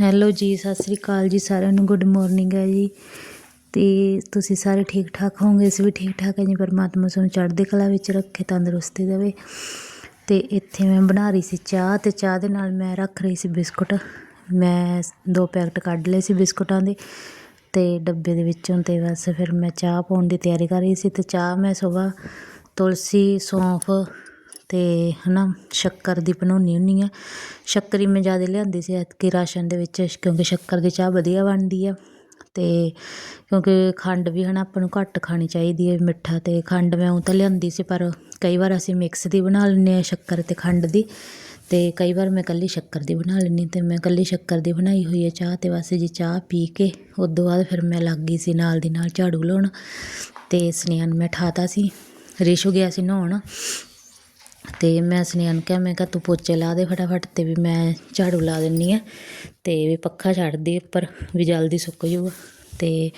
Hello ਜੀ, ਸਤਿ ਸ੍ਰੀ ਅਕਾਲ ਜੀ ਸਾਰਿਆਂ ਨੂੰ ਗੁੱਡ ਮਾਰਨਿੰਗ ਹੈ ਜੀ। ਤੇ ਤੁਸੀਂ ਸਾਰੇ ਠੀਕ ਠਾਕ ਹੋਵੋਗੇ? ਅਸੀਂ ਵੀ ਠੀਕ ਠਾਕ ਹੈ ਜੀ, ਪਰਮਾਤਮਾ ਤੁਹਾਨੂੰ ਚੜ੍ਹਦੀ ਕਲਾ ਵਿੱਚ ਰੱਖੇ, ਤੰਦਰੁਸਤੀ ਦੇਵੇ। ਅਤੇ ਇੱਥੇ ਮੈਂ ਬਣਾ ਰਹੀ ਸੀ ਚਾਹ ਅਤੇ ਚਾਹ ਦੇ ਨਾਲ ਮੈਂ ਰੱਖ ਰਹੀ ਸੀ ਬਿਸਕੁਟ। ਮੈਂ ਦੋ ਪੈਕਟ ਕੱਢ ਲਏ ਸੀ ਬਿਸਕੁਟਾਂ ਦੇ ਅਤੇ ਡੱਬੇ ਦੇ ਵਿੱਚੋਂ ਅਤੇ ਬਸ ਫਿਰ ਮੈਂ ਚਾਹ ਪਾਉਣ ਦੀ ਤਿਆਰੀ ਕਰ ਰਹੀ ਸੀ ਅਤੇ ਚਾਹ ਮੈਂ ਸਵੇਰ ਤੁਲਸੀ, ਸੌਂਫ ਅਤੇ ਹੈ ਨਾ ਸ਼ੱਕਰ ਦੀ ਬਣਾਉਂਦੀ ਹੁੰਦੀ ਹਾਂ ਸ਼ੱਕਰ ਹੀ ਮੈਂ ਜ਼ਿਆਦਾ ਲਿਆਂਦੀ ਸੀ ਐਤਕੀ ਰਾਸ਼ਨ ਦੇ ਵਿੱਚ ਕਿਉਂਕਿ ਸ਼ੱਕਰ ਦੀ ਚਾਹ ਵਧੀਆ ਬਣਦੀ ਆ ਅਤੇ ਕਿਉਂਕਿ ਖੰਡ ਵੀ ਹੈ ਨਾ ਆਪਾਂ ਨੂੰ ਘੱਟ ਖਾਣੀ ਚਾਹੀਦੀ ਹੈ ਮਿੱਠਾ ਅਤੇ ਖੰਡ ਮੈਂ ਉਹ ਤਾਂ ਲਿਆਂਦੀ ਸੀ ਪਰ ਕਈ ਵਾਰ ਅਸੀਂ ਮਿਕਸ ਦੀ ਬਣਾ ਲੈਂਦੇ ਹਾਂ ਸ਼ੱਕਰ ਤੇ ਖੰਡ ਦੀ ਤੇ ਕਈ ਵਾਰ ਮੈਂ ਇਕੱਲੀ ਸ਼ੱਕਰ ਦੀ ਬਣਾ ਲੈਂਦੀ ਤੇ ਮੈਂ ਇਕੱਲੀ ਸ਼ੱਕਰ ਦੀ ਬਣਾਈ ਹੋਈ ਹੈ ਚਾਹ ਤੇ ਬਸ ਜੀ ਚਾਹ ਪੀ ਕੇ ਉਸ ਤੋਂ ਬਾਅਦ ਫਿਰ ਮੈਂ ਲੱਗ ਗਈ ਸੀ ਨਾਲ ਦੀ ਨਾਲ ਝਾੜੂ ਲਾਉਣ ਤੇ ਸਨੇਹਾ ਨੂੰ ਮੈਂ ਠਾਤਾ ਸੀ, ਰਿਸ਼ੂ ਗਿਆ ਸੀ ਨਹਾਉਣ ਤੇ ਮੈਂ ਸਨੇਹਾ ਨੂੰ ਕਿਹਾ, ਮੈਂ ਕਿਹਾ ਤੂੰ ਪੋਚੇ ਲਾ ਦੇ ਫਟਾਫਟ ਤੇ ਵੀ ਮੈਂ ਝਾੜੂ ਲਾ ਦਿੰਨੀ ਆ ਤੇ ਵੀ ਪੱਖਾ ਛੱਡ ਦੇ ਉੱਪਰ ਵੀ ਜਲਦੀ ਸੁੱਕ ਜਾਊਗਾ। ਅਤੇ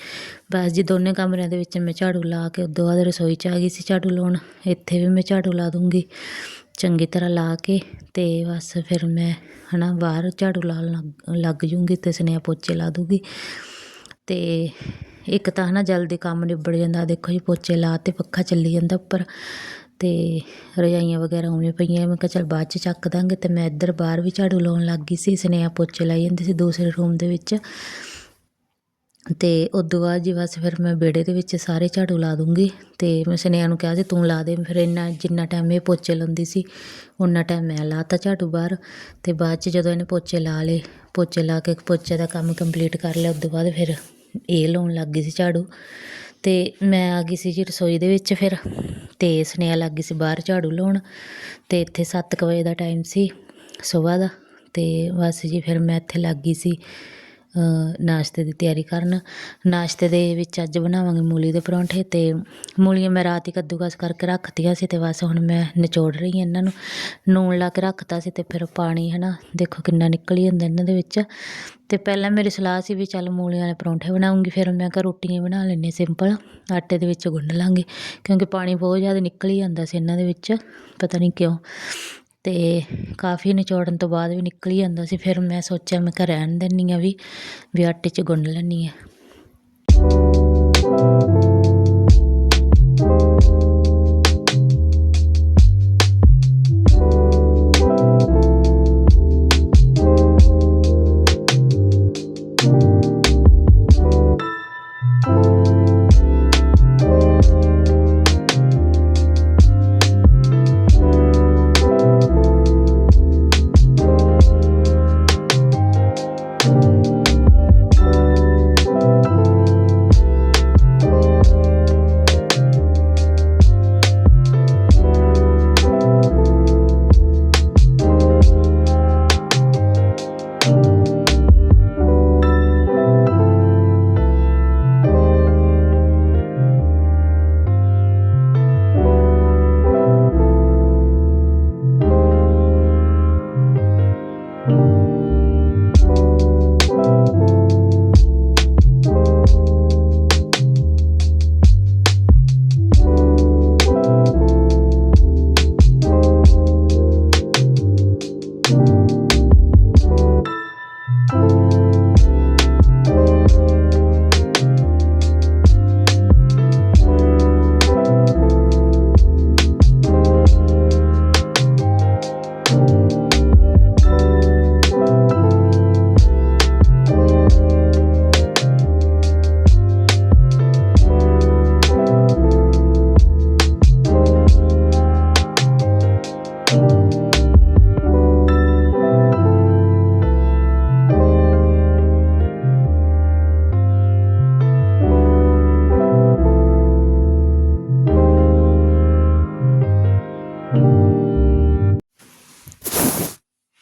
ਬਸ ਜੀ ਦੋਨੇ ਕਮਰਿਆਂ ਦੇ ਵਿੱਚ ਮੈਂ ਝਾੜੂ ਲਾ ਕੇ ਉਦੋਂ ਬਾਅਦ ਰਸੋਈ 'ਚ ਆ ਗਈ ਸੀ ਝਾੜੂ ਲਾਉਣ। ਇੱਥੇ ਵੀ ਮੈਂ ਝਾੜੂ ਲਾ ਦੂੰਗੀ। ਚੰਗੀ ਤਰ੍ਹਾਂ ਲਾ ਕੇ ਅਤੇ ਬਸ ਫਿਰ ਮੈਂ ਹੈ ਨਾ ਬਾਹਰ ਝਾੜੂ ਲਾਉਣ ਲੱਗ ਲੱਗ ਜੂੰਗੀ ਅਤੇ ਸਨੇਹਾ ਪੋਚੇ ਲਾ ਦੂੰਗੀ। ਅਤੇ ਇੱਕ ਤਾਂ ਹੈ ਨਾ ਜਲਦੀ ਕੰਮ ਨਿਬੜ ਜਾਂਦਾ, ਦੇਖੋ ਜੀ ਪੋਚੇ ਲਾ ਤੇ ਪੱਖਾ ਚੱਲੀ ਜਾਂਦਾ ਉੱਪਰ। ਤੇ ਰਜਾਈਆਂ ਵਗੈਰਾ ਉਵੇਂ ਪਈਆਂ, ਮੈਂ ਕਿਹਾ ਚੱਲ ਬਾਅਦ ਚ ਚੱਕ ਦਾਂਗੇ ਤੇ ਮੈਂ ਇੱਧਰ ਬਾਹਰ ਵੀ ਝਾੜੂ ਲਾਉਣ ਲੱਗ ਗਈ ਸੀ, ਸਨੇਹਾ ਪੋਚੇ ਲਾਈ ਜਾਂਦੀ ਸੀ ਦੂਸਰੇ ਰੂਮ ਦੇ ਵਿੱਚ। ਤੇ ਉਦੋਂ ਬਾਅਦ ਜੀ ਬਸ ਫਿਰ ਮੈਂ ਵਿਹੜੇ ਦੇ ਵਿੱਚ ਸਾਰੇ ਝਾੜੂ ਲਾ ਦੂੰਗੀ ਅਤੇ ਮੈਂ ਸਨੇਹਾ ਨੂੰ ਕਿਹਾ ਸੀ ਤੂੰ ਲਾ ਦੇ ਫਿਰ ਇੰਨਾ, ਜਿੰਨਾ ਟਾਈਮ ਇਹ ਪੋਚੇ ਲਾਉਂਦੀ ਸੀ ਉਨਾ ਟਾਈਮ ਮੈਂ ਲਾਤਾ ਝਾੜੂ ਬਾਹਰ ਅਤੇ ਬਾਅਦ ਚ ਜਦੋਂ ਇਹਨੇ ਪੋਚੇ ਲਾ ਲਏ, ਪੋਚੇ ਲਾ ਕੇ ਪੋਚੇ ਦਾ ਕੰਮ ਕੰਪਲੀਟ ਕਰ ਲਿਆ, ਉਦੋਂ ਬਾਅਦ ਫਿਰ ਇਹ ਲਾਉਣ ਲੱਗ ਗਈ ਸੀ ਝਾੜੂ ਅਤੇ ਮੈਂ ਆ ਗਈ ਸੀ ਜੀ ਰਸੋਈ ਦੇ ਵਿੱਚ ਫਿਰ ਅਤੇ ਸਨੇਹਾ ਲੱਗ ਗਈ ਸੀ ਬਾਹਰ ਝਾੜੂ ਲਾਉਣ ਅਤੇ ਇੱਥੇ ਸੱਤ ਕੁ ਵਜੇ ਦਾ ਟਾਈਮ ਸੀ ਸੁਬਾਹ ਦਾ ਅਤੇ ਬਸ ਜੀ ਫਿਰ ਮੈਂ ਇੱਥੇ ਲੱਗ ਗਈ ਸੀ ਨਾਸ਼ਤੇ ਦੀ ਤਿਆਰੀ ਕਰਨ। ਨਾਸ਼ਤੇ ਦੇ ਵਿੱਚ ਅੱਜ ਬਣਾਵਾਂਗੇ ਮੂਲੀ ਦੇ ਪਰੌਂਠੇ ਤੇ ਮੂਲੀਆਂ ਮੈਂ ਰਾਤ ਹੀ ਕੱਦੂਕਸ ਕਰਕੇ ਰੱਖਤੀਆਂ ਸੀ ਤੇ ਬਸ ਹੁਣ ਮੈਂ ਨਿਚੋੜ ਰਹੀ ਹਾਂ ਇਹਨਾਂ ਨੂੰ। ਨੂਣ ਲਾ ਕੇ ਰੱਖਤਾ ਸੀ ਤੇ ਫਿਰ ਪਾਣੀ ਹਨਾ, ਦੇਖੋ ਕਿੰਨਾ ਨਿਕਲ ਹੀ ਜਾਂਦਾ ਇਹਨਾਂ ਦੇ ਵਿੱਚ। ਤੇ ਪਹਿਲਾਂ ਮੇਰੀ ਸਲਾਹ ਸੀ ਵੀ ਚੱਲ ਮੂਲੀਆਂ ਵਾਲੇ ਪਰੌਂਠੇ ਬਣਾਉਂਗੀ, ਫਿਰ ਮੈਂ ਕਿਹਾ ਰੋਟੀਆਂ ਬਣਾ ਲੈਂਦੇ ਸਿੰਪਲ ਆਟੇ ਦੇ ਵਿੱਚ ਗੁੰਨ ਲਾਂਗੇ। ਕਿਉਂਕਿ ਪਾਣੀ ਬਹੁਤ ਜ਼ਿਆਦਾ ਨਿਕਲ ਹੀ ਜਾਂਦਾ ਸੀ ਇਹਨਾਂ ਦੇ ਵਿੱਚ, ਪਤਾ ਨਹੀਂ ਕਿਉਂ। ਅਤੇ ਕਾਫੀ ਨਿਚੋੜਨ ਤੋਂ ਬਾਅਦ ਵੀ ਨਿਕਲੀ ਜਾਂਦਾ ਸੀ। ਫਿਰ ਮੈਂ ਸੋਚਿਆ, ਮੈਂ ਕਿਹਾ ਰਹਿਣ ਦਿੰਦੀ ਹਾਂ ਵੀ ਵੀ ਆਟੇ 'ਚ ਗੁੰਨ ਲੈਂਦੀ ਹਾਂ।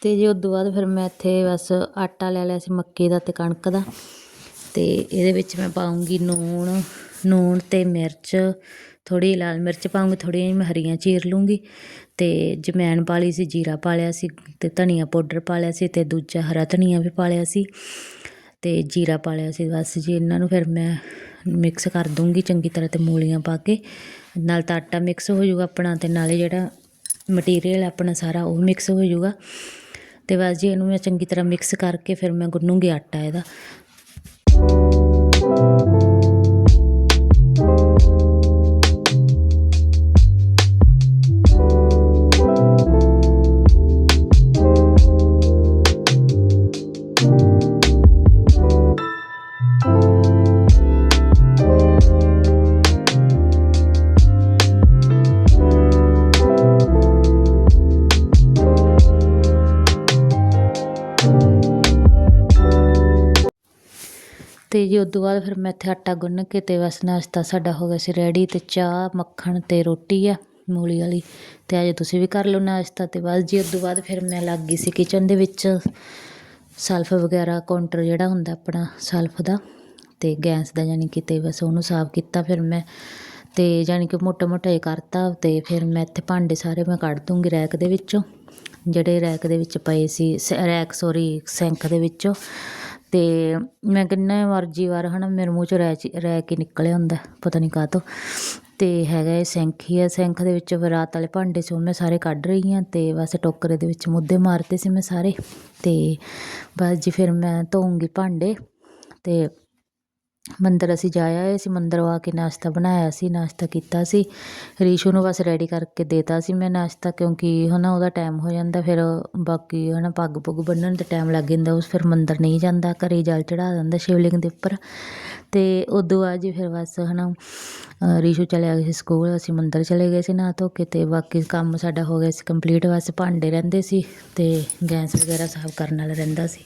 ਤੇ ਜੀ ਉਦੋਂ ਬਾਅਦ ਫਿਰ ਮੈਂ ਇੱਥੇ ਬਸ ਆਟਾ ਲੈ ਲਿਆ ਸੀ ਮੱਕੀ ਦਾ ਅਤੇ ਕਣਕ ਦਾ। ਅਤੇ ਇਹਦੇ ਵਿੱਚ ਮੈਂ ਪਾਉਂਗੀ ਨੂਣ ਨੂਣ ਅਤੇ ਮਿਰਚ, ਥੋੜ੍ਹੀ ਲਾਲ ਮਿਰਚ ਪਾਉਂਗੀ ਥੋੜ੍ਹੀਆਂ ਜਿਹੀਆਂ ਮੈਂ ਹਰੀਆਂ ਚੀਰ ਲੂੰਗੀ ਅਤੇ ਜਮੈਣ ਪਾ ਲਈ ਸੀ, ਜੀਰਾ ਪਾ ਲਿਆ ਸੀ ਅਤੇ ਧਨੀਆ ਪਾਊਡਰ ਪਾ ਲਿਆ ਸੀ ਅਤੇ ਦੂਜਾ ਹਰਾ ਧਨੀਆ ਵੀ ਪਾ ਲਿਆ ਸੀ ਅਤੇ ਜੀਰਾ ਪਾ ਲਿਆ ਸੀ ਬਸ ਜੀ। ਇਹਨਾਂ ਨੂੰ ਫਿਰ ਮੈਂ ਮਿਕਸ ਕਰ ਦੂੰਗੀ ਚੰਗੀ ਤਰ੍ਹਾਂ ਅਤੇ ਮੂਲੀਆਂ ਪਾ ਕੇ। ਨਾਲ ਤਾਂ ਆਟਾ ਮਿਕਸ ਹੋ ਜਾਊਗਾ ਆਪਣਾ ਅਤੇ ਨਾਲੇ ਜਿਹੜਾ ਮਟੀਰੀਅਲ ਆਪਣਾ ਸਾਰਾ ਉਹ ਮਿਕਸ ਹੋ ਜਾਊਗਾ। ਅਤੇ ਬਸ ਜੀ ਇਹਨੂੰ ਮੈਂ ਚੰਗੀ ਤਰ੍ਹਾਂ ਮਿਕਸ ਕਰਕੇ ਫਿਰ ਮੈਂ ਗੁੰਨੂੰਗੀ ਆਟਾ ਇਹਦਾ। ਉਦੋਂ ਬਾਅਦ ਫਿਰ ਮੈਂ ਇੱਥੇ ਆਟਾ ਗੁੰਨ ਕੇ ਅਤੇ ਬਸ ਨਾਸ਼ਤਾ ਸਾਡਾ ਹੋ ਗਿਆ ਸੀ ਰੈਡੀ ਅਤੇ ਚਾਹ, ਮੱਖਣ ਅਤੇ ਰੋਟੀ ਆ, ਮੂਲੀ ਵਾਲੀ। ਅਤੇ ਅੱਜ ਤੁਸੀਂ ਵੀ ਕਰ ਲਓ ਨਾਸ਼ਤਾ ਅਤੇ ਬਸ ਜੀ, ਉਦੋਂ ਬਾਅਦ ਫਿਰ ਮੈਂ ਲੱਗ ਗਈ ਸੀ ਕਿਚਨ ਦੇ ਵਿੱਚ। ਸਲਫ ਵਗੈਰਾ ਕਾਊਂਟਰ ਜਿਹੜਾ ਹੁੰਦਾ ਆਪਣਾ ਸਲਫ ਦਾ ਅਤੇ ਗੈਸ ਦਾ ਯਾਨੀ ਕਿ ਅਤੇ ਬਸ ਉਹਨੂੰ ਸਾਫ਼ ਕੀਤਾ ਫਿਰ ਮੈਂ। ਅਤੇ ਯਾਨੀ ਕਿ ਮੋਟਾ ਮੋਟਾ ਹੀ ਕਰਤਾ ਅਤੇ ਫਿਰ ਮੈਂ ਇੱਥੇ ਭਾਂਡੇ ਸਾਰੇ ਮੈਂ ਕੱਢ ਦੂੰਗੀ ਰੈਕ ਦੇ ਵਿੱਚੋਂ। ਜਿਹੜੇ ਰੈਕ ਦੇ ਵਿੱਚ ਪਏ ਸੀ, ਸ- ਰੈਕ ਸੋਰੀ ਸਿੰਕ ਦੇ ਵਿੱਚੋਂ। ਅਤੇ ਮੈਂ ਕਿੰਨੇ ਮਰਜ਼ੀ ਵਾਰ ਹੈ ਨਾ ਮੇਰੇ ਮੂੰਹ 'ਚੋਂ ਰੈਚ ਰਹਿ ਕੇ ਨਿਕਲਿਆ ਹੁੰਦਾ, ਪਤਾ ਨਹੀਂ ਕਾਹਤੋਂ। ਅਤੇ ਹੈਗਾ ਇਹ ਸੈਂਖ ਹੀ ਹੈ ਸੈਂਖ ਦੇ ਵਿੱਚੋਂ ਫਿਰ ਰਾਤ ਵਾਲੇ ਭਾਂਡੇ ਸੀ ਉਹ ਮੈਂ ਸਾਰੇ ਕੱਢ ਰਹੀ ਹਾਂ ਅਤੇ ਬਸ ਟੋਕਰੇ ਦੇ ਵਿੱਚ ਮੁੱਦੇ ਮਾਰਤੇ ਸੀ ਮੈਂ ਸਾਰੇ। ਅਤੇ ਬਸ ਜੀ ਫਿਰ ਮੈਂ ਧੋਊਂਗੀ ਭਾਂਡੇ ਅਤੇ ਮੰਦਰ ਅਸੀਂ ਜਾ ਆਏ ਸੀ ਮੰਦਰ ਆ ਕੇ ਨਾਸ਼ਤਾ ਬਣਾਇਆ ਸੀ ਨਾਸ਼ਤਾ ਕੀਤਾ ਸੀ। ਰੀਸ਼ੂ ਨੂੰ ਬਸ ਰੈਡੀ ਕਰਕੇ ਦੇਤਾ ਸੀ ਮੈਂ ਨਾਸ਼ਤਾ ਕਿਉਂਕਿ ਹੈ ਨਾ ਉਹਦਾ ਟਾਈਮ ਹੋ ਜਾਂਦਾ ਫਿਰ ਬਾਕੀ ਹੈ ਨਾ ਪੱਗ ਪੁੱਗ ਬੰਨਣ ਤੇ ਟਾਈਮ ਲੱਗ ਜਾਂਦਾ ਉਸ ਫਿਰ ਮੰਦਰ ਨਹੀਂ ਜਾਂਦਾ ਘਰੇ ਜਲ ਚੜਾ ਦਿੰਦਾ ਸ਼ਿਵਲਿੰਗ ਦੇ ਉੱਪਰ। ਅਤੇ ਉਦੋਂ ਬਾਅਦ ਜੀ ਫਿਰ ਬਸ ਹੈ ਨਾ ਅ, ਰੀਸ਼ੂ ਚਲਿਆ ਗਿਆ ਸੀ ਸਕੂਲ ਅਸੀਂ ਮੰਦਰ ਚਲੇ ਗਏ ਸੀ ਨਾ ਧੋ ਕੇ ਅਤੇ ਬਾਕੀ ਕੰਮ ਸਾਡਾ ਹੋ ਗਿਆ ਸੀ ਕੰਪਲੀਟ ਬਸ ਭਾਂਡੇ ਰਹਿੰਦੇ ਸੀ ਅਤੇ ਗੈਸ ਵਗੈਰਾ ਸਾਫ਼ ਕਰਨ ਵਾਲਾ ਰਹਿੰਦਾ ਸੀ।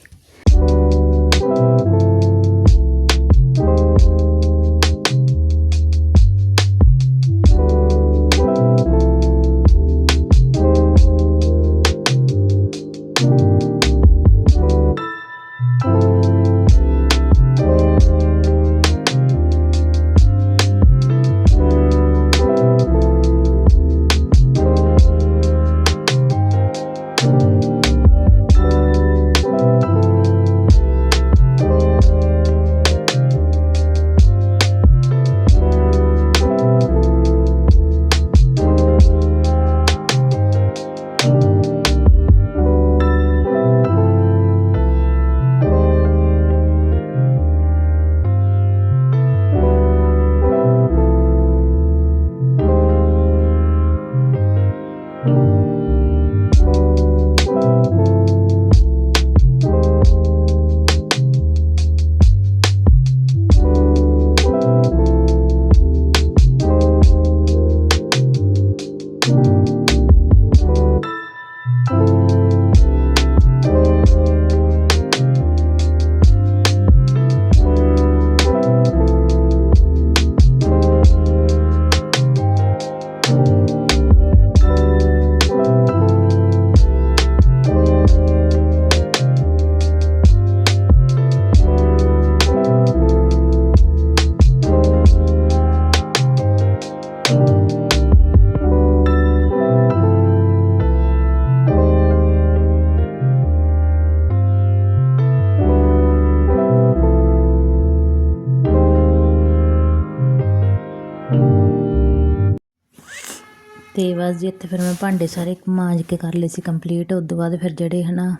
ਅਤੇ ਬਸ ਜੀ, ਇੱਥੇ ਫਿਰ ਮੈਂ ਭਾਂਡੇ ਸਾਰੇ ਮਾਂਜ ਕੇ ਕਰ ਲਏ ਸੀ ਕੰਪਲੀਟ ਉਸ ਤੋਂ ਬਾਅਦ ਫਿਰ ਜਿਹੜੇ ਹੈ ਨਾ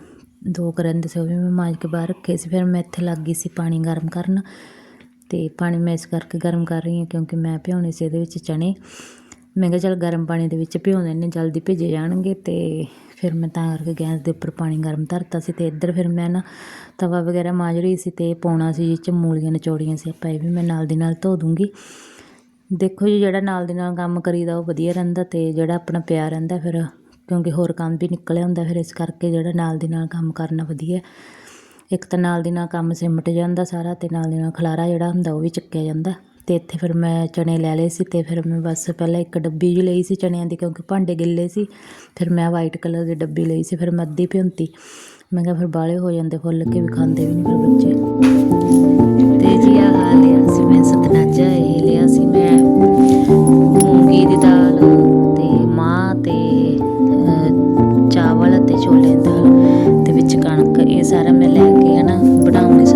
ਦੋ ਕੁ ਰਹਿੰਦੇ ਸੀ, ਉਹ ਵੀ ਮੈਂ ਮਾਂਜ ਕੇ ਬਾਹਰ ਰੱਖੇ ਸੀ। ਫਿਰ ਮੈਂ ਇੱਥੇ ਲੱਗ ਗਈ ਸੀ ਪਾਣੀ ਗਰਮ ਕਰਨ ਅਤੇ ਪਾਣੀ ਮੈਂ ਇਸ ਕਰਕੇ ਗਰਮ ਕਰ ਰਹੀ ਹਾਂ ਕਿਉਂਕਿ ਮੈਂ ਭਿਉਣੇ ਸੀ ਇਹਦੇ ਵਿੱਚ ਚਣੇ ਮੈਂ ਕਿਹਾ ਚੱਲ ਗਰਮ ਪਾਣੀ ਦੇ ਵਿੱਚ ਭਿਉਂ ਦਿੰਦੇ ਜਲਦੀ ਭਿੱਜ ਜਾਣਗੇ ਅਤੇ ਫਿਰ ਮੈਂ ਤਾਂ ਕਰਕੇ ਗੈਸ ਦੇ ਉੱਪਰ ਪਾਣੀ ਗਰਮ ਧਰਤਾ ਸੀ ਅਤੇ ਇੱਧਰ ਫਿਰ ਮੈਂ ਨਾ ਤਵਾ ਵਗੈਰਾ ਮਾਂਜ ਰਹੀ ਸੀ ਅਤੇ ਪਾਉਣਾ ਸੀ ਜਿਹ 'ਚ ਮੂਲੀਆਂ ਨਚੋੜੀਆਂ ਸੀ, ਆਪਾਂ ਇਹ ਵੀ ਮੈਂ ਨਾਲ ਦੀ ਨਾਲ ਧੋ ਦੂੰਗੀ। ਦੇਖੋ ਜੀ, ਜਿਹੜਾ ਨਾਲ ਦੇ ਨਾਲ ਕੰਮ ਕਰੀਦਾ, ਉਹ ਵਧੀਆ ਰਹਿੰਦਾ ਤੇ ਜਿਹੜਾ ਆਪਣਾ ਪਿਆਰ ਰਹਿੰਦਾ ਫਿਰ, ਕਿਉਂਕਿ ਹੋਰ ਕੰਮ ਵੀ ਨਿਕਲਿਆ ਹੁੰਦਾ ਫਿਰ, ਇਸ ਕਰਕੇ ਜਿਹੜਾ ਨਾਲ ਦੇ ਨਾਲ ਕੰਮ ਕਰਨਾ ਵਧੀਆ ਇੱਕ ਤਾਂ ਨਾਲ ਦੀ ਨਾਲ ਕੰਮ ਸਿਮਟ ਜਾਂਦਾ ਸਾਰਾ ਤੇ ਨਾਲ ਦੀ ਨਾਲ ਖਲਾਰਾ ਜਿਹੜਾ ਹੁੰਦਾ, ਉਹ ਵੀ ਚੱਕਿਆ ਜਾਂਦਾ। ਤੇ ਇੱਥੇ ਫਿਰ ਮੈਂ ਚਣੇ ਲੈ ਲਏ ਸੀ ਤੇ ਫਿਰ ਮੈਂ ਬਸ ਪਹਿਲਾਂ ਇੱਕ ਡੱਬੀ ਜੀ ਲਈ ਸੀ ਚਣਿਆਂ ਦੀ, ਕਿਉਂਕਿ ਭਾਂਡੇ ਗਿੱਲੇ ਸੀ। ਫਿਰ ਮੈਂ ਵਾਈਟ ਕਲਰ ਦੀ ਡੱਬੀ ਲਈ ਸੀ, ਫਿਰ ਮੈਂ ਅੱਧੀ ਭਿਉਂਤੀ। ਮੈਂ ਕਿਹਾ ਫਿਰ ਬਾਲੇ ਹੋ ਜਾਂਦੇ, ਫੁੱਲ ਕੇ ਵੀ ਖਾਂਦੇ ਵੀ ਨਹੀਂ ਫਿਰ ਬੱਚੇ। ਤੇ ਜੀ ਆ ਹਾਲ ਹੈ ਅਸੀਂ ਮੈਂ ਸਤਨਾਜਾ ਬਣਾਇਆ ਸੀ ਮੈਂ। ਮੂੰਗੀ ਦੀ ਦਾਲ ਤੇ ਮਾਂ ਤੇ ਚਾਵਲ ਤੇ ਛੋਲੇ ਦੀ ਦਾਲ। ਤੇ ਵਿੱਚ ਕਣਕ, ਇਹ ਸਾਰਾ ਮੈਂ ਲੈ ਕੇ ਹਨਾ, ਬਣਾਉਣੇ